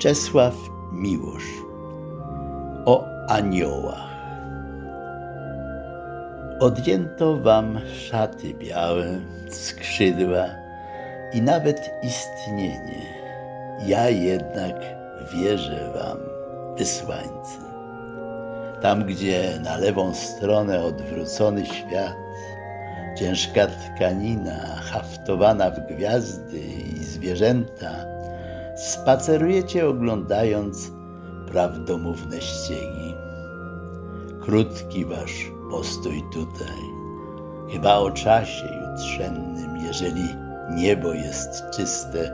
Czesław Miłosz o aniołach. Odjęto wam szaty białe, skrzydła i nawet istnienie. Ja jednak wierzę wam, wysłańcy. Tam, gdzie na lewą stronę odwrócony świat, ciężka tkanina haftowana w gwiazdy i zwierzęta, spacerujecie oglądając prawdomówne ściegi. Krótki wasz postój tutaj, chyba o czasie jutrzennym, jeżeli niebo jest czyste,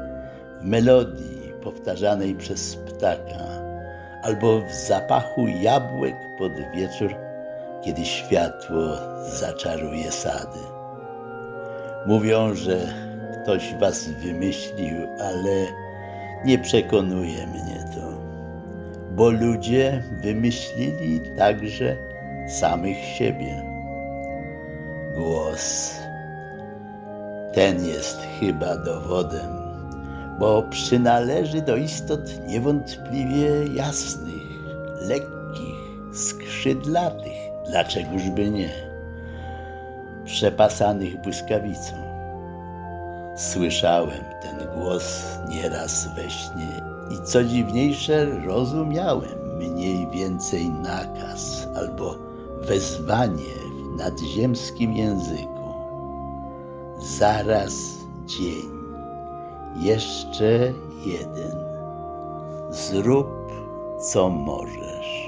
w melodii powtarzanej przez ptaka, albo w zapachu jabłek pod wieczór, kiedy światło zaczaruje sady. Mówią, że ktoś was wymyślił, ale nie przekonuje mnie to, bo ludzie wymyślili także samych siebie. Głos ten jest chyba dowodem, bo przynależy do istot niewątpliwie jasnych, lekkich, skrzydlatych, dlaczegożby nie, przepasanych błyskawicą. Słyszałem ten głos nieraz we śnie i co dziwniejsze, rozumiałem mniej więcej nakaz albo wezwanie w nadziemskim języku. Zaraz dzień, jeszcze jeden. Zrób co możesz.